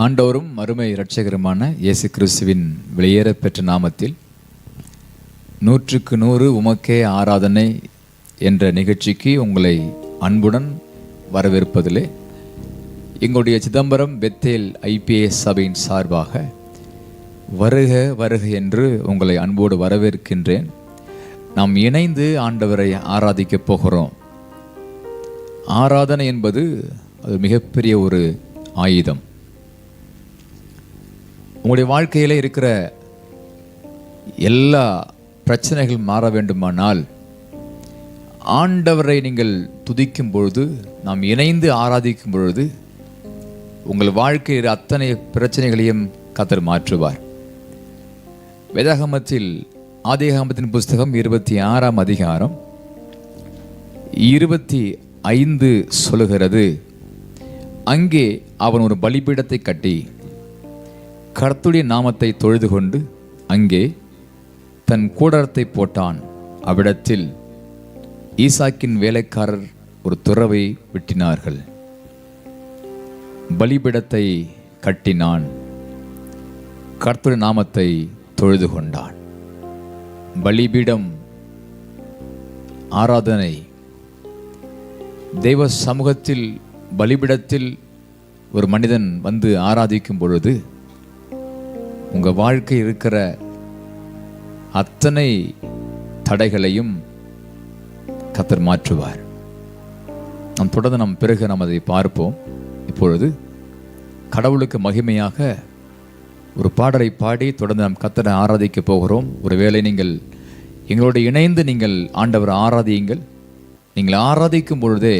ஆண்டோரும் மறுமை இரட்சகருமான இயேசு கிறிஸ்துவின் வெளியேற பெற்ற நாமத்தில் நூற்றுக்கு நூறு உமக்கே ஆராதனை என்ற நிகழ்ச்சிக்கு உங்களை அன்புடன் வரவேற்பதிலே எங்களுடைய சிதம்பரம் பெத்தேல் ஐபிஎஸ் சபையின் சார்பாக வருக வருக என்று உங்களை அன்போடு வரவேற்கின்றேன். நாம் இணைந்து ஆண்டவரை ஆராதிக்கப் போகிறோம். ஆராதனை என்பது அது மிகப்பெரிய ஒரு ஆயுதம். உங்களுடைய வாழ்க்கையில் இருக்கிற எல்லா பிரச்சனைகள் மாற வேண்டுமானால் ஆண்டவரை நீங்கள் துதிக்கும் பொழுது நாம் இணைந்து ஆராதிக்கும் பொழுது உங்கள் வாழ்க்கையில் அத்தனை பிரச்சனைகளையும் கத்தர் மாற்றுவார். வேதாகமத்தில் ஆதிகாமத்தின் புஸ்தகம் இருபத்தி ஆறாம் அதிகாரம் இருபத்தி ஐந்து சொல்லுகிறது அங்கே அவன் ஒரு பலிபீடத்தை கட்டி கர்த்துடைய நாமத்தை தொழுது கொண்டு அங்கே தன் கூடாரத்தை போட்டான். அவ்விடத்தில் ஈசாக்கின் வேலைக்காரர் ஒரு துறவை வெட்டினார்கள். பலிபீடத்தை கட்டினான். கர்த்துடைய நாமத்தை தொழுது கொண்டான் பலிபீடம் ஆராதனை. தெய்வ சமூகத்தில் பலிபிடத்தில் ஒரு மனிதன் வந்து ஆராதிக்கும் பொழுது உங்கள் வாழ்க்கை இருக்கிற அத்தனை தடைகளையும் கத்தர் மாற்றுவார். நம் தொடர்ந்து நம் பிறகு நாம் அதை பார்ப்போம். இப்பொழுது கடவுளுக்கு மகிமையாக ஒரு பாடலை பாடி தொடர்ந்து நாம் கத்தரை ஆராதிக்க போகிறோம். ஒருவேளை நீங்கள் எங்களோடு இணைந்து நீங்கள் ஆண்டவர் ஆராதியுங்கள். நீங்கள் ஆராதிக்கும் பொழுதே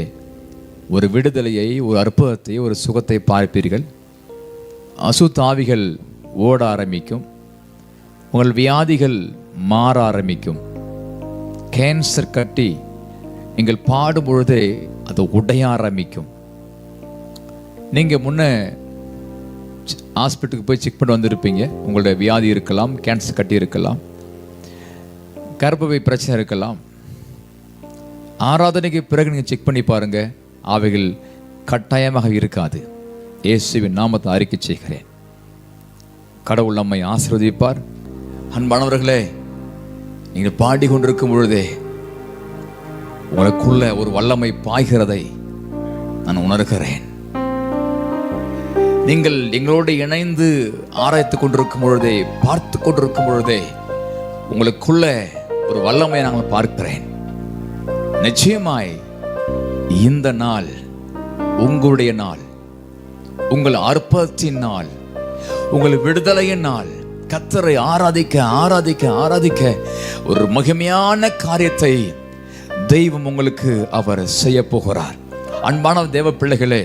ஒரு விடுதலையை ஒரு அற்புதத்தை ஒரு சுகத்தை பார்ப்பீர்கள். அசுத்தாவிகள் ஓட ஆரம்பிக்கும். உங்கள் வியாதிகள் மாற ஆரம்பிக்கும். கேன்சர் கட்டி நீங்கள் பாடும் பொழுதே அது உடைய ஆரம்பிக்கும். நீங்கள் முன்ன ஹாஸ்பிட்டலுக்கு போய் செக் பண்ணி வந்திருப்பீங்க. உங்களோட வியாதி இருக்கலாம் கேன்சர் கட்டி இருக்கலாம் கர்ப்பவை பிரச்சனை இருக்கலாம். ஆராதனைக்கு பிறகு நீங்கள் செக் பண்ணி பாருங்கள் அவைகள் கட்டாயமாக இருக்காது. இயேசுவின் நாமத்தை அறிக்கை செய்கிறேன். கடவுள் நம்மை ஆசீர்வதிப்பார். அன்பானவர்களே நீங்கள் பாடிக்கொண்டிருக்கும் பொழுதே உங்களுக்குள்ள ஒரு வல்லமை பாய்கிறதை நான் உணர்கிறேன். நீங்கள் எங்களோடு இணைந்து ஆராய்த்து கொண்டிருக்கும் பொழுதே பார்த்து கொண்டிருக்கும் பொழுதே உங்களுக்குள்ள ஒரு வல்லமை நாங்கள் பார்க்கிறேன். நிச்சயமாய் இந்த நாள் உங்களுடைய நாள். உங்கள் அற்பத்தின் நாள். உங்கள் விடுதலையின் நாள். கத்தரை ஆராதிக்க ஆராதிக்க ஆராதிக்க ஒரு மகிமையான காரியத்தை தெய்வம் உங்களுக்கு அவர் செய்ய போகிறார். அன்பான தேவ பிள்ளைகளே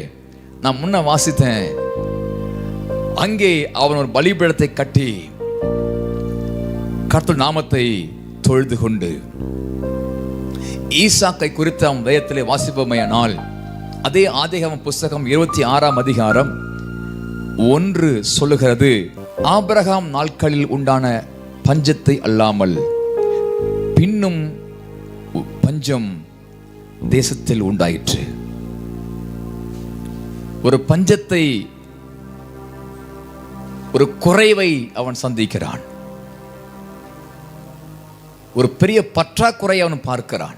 நான் முன்ன வாசித்தேன். அங்கே அவன் ஒரு பலிபீடத்தை கட்டி கர்த்தர் நாமத்தை தொழுது கொண்டு ஈசாக்கை குறித்த அவன் வேதத்திலே வாசிப்பமையானால் அதே ஆதிகாம புஸ்தகம் இருபத்தி ஆறாம் அதிகாரம் ஒன்று சொல்லுகிறது ஆபிரகாம் நாட்களில் உண்டான பஞ்சத்தை அல்லாமல் பின்னும் பஞ்சம் தேசத்தில் உண்டாயிற்று. ஒரு பஞ்சத்தை ஒரு குறைவை அவன் சந்திக்கிறான். ஒரு பெரிய பற்றாக்குறை அவன் பார்க்கிறான்.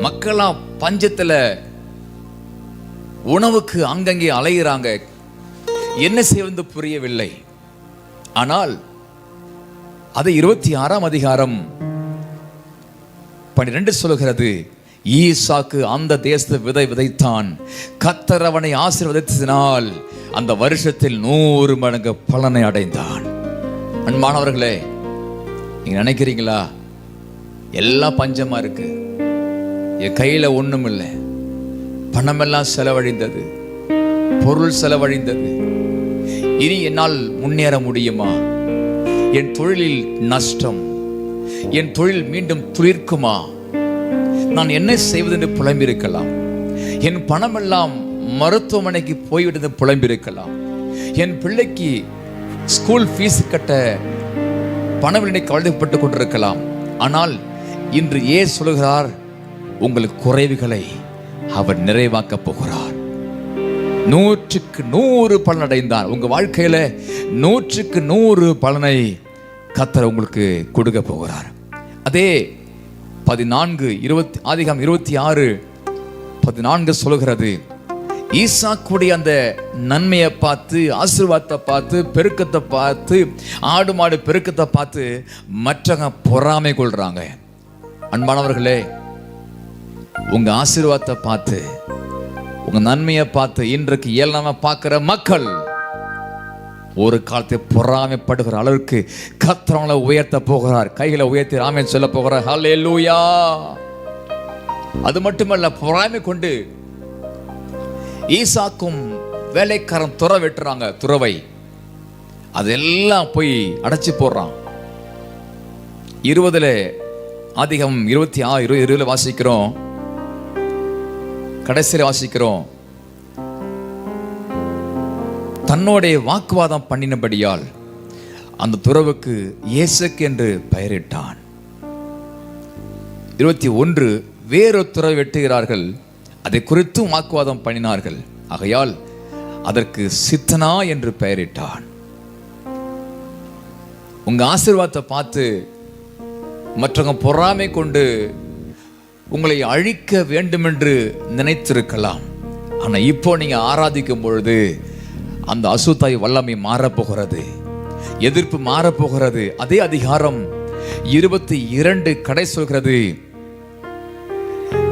மக்களாம் பஞ்சத்துல உணவுக்கு அங்கங்கே அலைகிறாங்க என்ன செய்வது புரியவில்லை. ஆனால் அது இருபத்தி ஆறாம் அதிகாரம் பன்னிரெண்டு சொல்லுகிறது ஈசாக்கு அந்த தேசத்து விதை விதைத்தான். கத்தர் அவனை ஆசீர்வதித்ததினால் அந்த வருஷத்தில் நூறு மடங்கு பலனை அடைந்தான். அன்பானவர்களே நீங்க நினைக்கிறீங்களா? எல்லாம் பஞ்சமா இருக்கு. என் கையில ஒண்ணும் இல்லை பணமெல்லாம் செலவழிந்தது. பொருள் செலவழிந்தது. இனி என்னால் முன்னேற முடியுமா? என் தொழிலில் நஷ்டம். என் தொழில் மீண்டும் துளிர்க்குமா? நான் என்ன செய்வதென்று புலம்பிருக்கலாம். என் பணமெல்லாம் மருத்துவமனைக்கு போய்விட்டது புலம்பிருக்கலாம். என் பிள்ளைக்கு ஸ்கூல் ஃபீஸ் கட்ட பணவினை கவலைப்பட்டு கொண்டிருக்கலாம். ஆனால் இன்று ஏ சொல்கிறார் உங்கள் குறைவுகளை அவர் நிறைவாக்கப் போகிறார். நூற்றுக்கு நூறு பலன் அடைந்தார் உங்க வாழ்க்கையில நூற்றுக்கு நூறு பலனை கத்தர் உங்களுக்கு கொடுக்க போகிறார். அதே பதினான்கு இருபத்தி ஆதிகம் இருபத்தி ஆறு பதினான்கு சொல்கிறது ஈசாக்குடைய அந்த நன்மையை பார்த்து ஆசீர்வாதத்தை பார்த்து பெருக்கத்தை பார்த்து ஆடு மாடு பெருக்கத்தை பார்த்து மற்றவங்க பொறாமை கொள்றாங்க. அன்பானவர்களே உங்க ஆசீர்வாதத்தை பார்த்து உங்க நன்மையை பார்த்து இன்றைக்கு இயலாம பார்க்கிற மக்கள் ஒரு காலத்தை பொறாமைப்படுகிற அளவுக்கு கத்திரவங்களை உயர்த்த போகிறார். கைகளை உயர்த்தி ராமன் சொல்ல போகிறார். ஹalleluya அது மட்டுமல்ல பொறாமை கொண்டு ஈசாக்கும் வேலைக்காரன் துற வெட்டுறாங்க துறவை. அதெல்லாம் போய் அடைச்சி போடுறான். இருபதுல அதிகம் இருபத்தி ஆறு இருபது இருபதுல வாசிக்கிறோம். கடைசியில் வாசிக்கிறோம். தன்னோடைய வாக்குவாதம் பண்ணினபடியால் அந்த துறவுக்கு இயேசுக்கு என்று பெயரிட்டான். இருபத்தி ஒன்று வேறு துறவு வெட்டுகிறார்கள் அதை குறித்தும் வாக்குவாதம் பண்ணினார்கள். ஆகையால் அதற்கு சித்தனா என்று பெயரிட்டான். உங்க ஆசீர்வாதத்தை பார்த்து மற்றவங்க பொறாமை கொண்டு உங்களை அழிக்க வேண்டுமென்று நினைத்திருக்கலாம். ஆனால் இப்போ நீங்கள் ஆராதிக்கும் பொழுது அந்த அசுத்தாய் வல்லமை மாறப்போகிறது. எதிர்ப்பு மாறப்போகிறது. அதே அதிகாரம் இருபத்தி இரண்டு கடை சொல்கிறது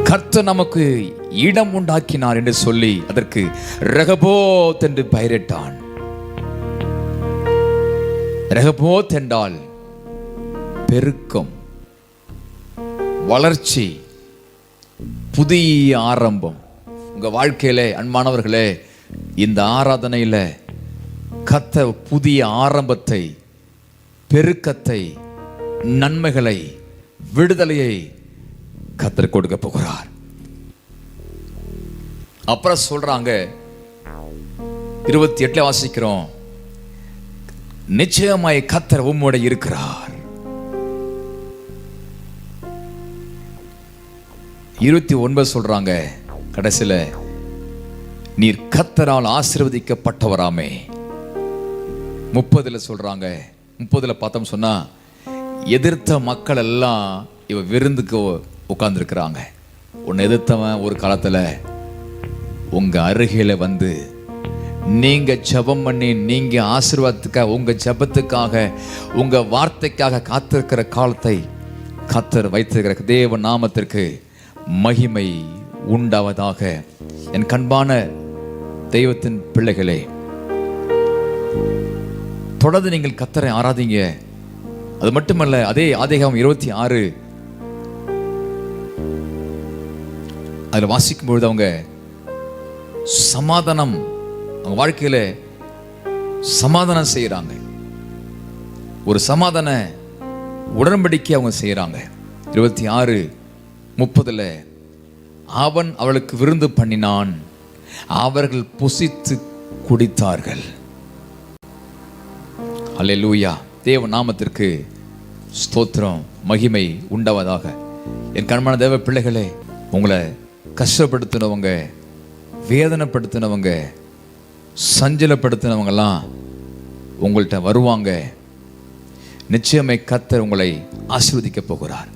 கர்த்த நமக்கு இடம் உண்டாக்கினார் என்று சொல்லி அதற்கு ரகபோத் என்று பெயரிட்டான். ரகபோத் என்றால் பெருக்கம் வளர்ச்சி புதிய ஆரம்பம். உங்க வாழ்க்கையில அன்பானவர்களே இந்த ஆராதனையில கத்த புதிய ஆரம்பத்தை பெருக்கத்தை நன்மைகளை விடுதலையை கத்தர் கொடுக்க போகிறார். அப்புறம் சொல்றாங்க இருபத்தி எட்டுல வாசிக்கிறோம் நிச்சயமாய் கத்தர் உம்மோட இருக்கிறார். இருபத்தி ஒன்பது சொல்றாங்க கடைசியில் நீர் கத்தரால் ஆசீர்வதிக்கப்பட்டவராமே. முப்பதுல சொல்றாங்க முப்பதுல பார்த்தோம் சொன்னா எதிர்த்த மக்கள் எல்லாம் இவ விருந்துக்கு உட்கார்ந்துருக்கிறாங்க. உன்னை எதிர்த்தவன் ஒரு காலத்தில் உங்கள் அருகில் வந்து நீங்கள் ஜெபம் பண்ணி நீங்கள் ஆசீர்வாதத்துக்காக உங்கள் ஜெபத்துக்காக உங்கள் வார்த்தைக்காக காத்திருக்கிற காலத்தை கத்தர் வைத்திருக்கிற தேவ நாமத்திற்கு மகிமை உண்டாவதாக. என் கண்பான தெய்வத்தின் பிள்ளைகளே தொடர்ந்து நீங்கள் கத்தரை ஆராதிங்க. அது மட்டுமல்ல அதே ஆதேகம் இருபத்தி ஆறு அதில் வாசிக்கும் பொழுது அவங்க சமாதானம் அவங்க வாழ்க்கையில சமாதானம் செய்கிறாங்க. ஒரு சமாதான உடன்படிக்கை அவங்க செய்கிறாங்க. இருபத்தி ஆறு முப்பதுல அவன் அவளுக்கு விருந்து பண்ணினான் அவர்கள் புசித்து குடித்தார்கள். அல்லேலூயா தேவ நாமத்திற்கு ஸ்தோத்திரம் மகிமை உண்டாவதாக. என் கண்மான தேவ பிள்ளைகளே உங்களை கஷ்டப்படுத்தினவங்க வேதனைப்படுத்தினவங்க சஞ்சலப்படுத்தினவங்கெல்லாம் உங்கள்கிட்ட வருவாங்க. நிச்சயமை கத்தர் உங்களை ஆசீர்வதிக்க போகிறார்.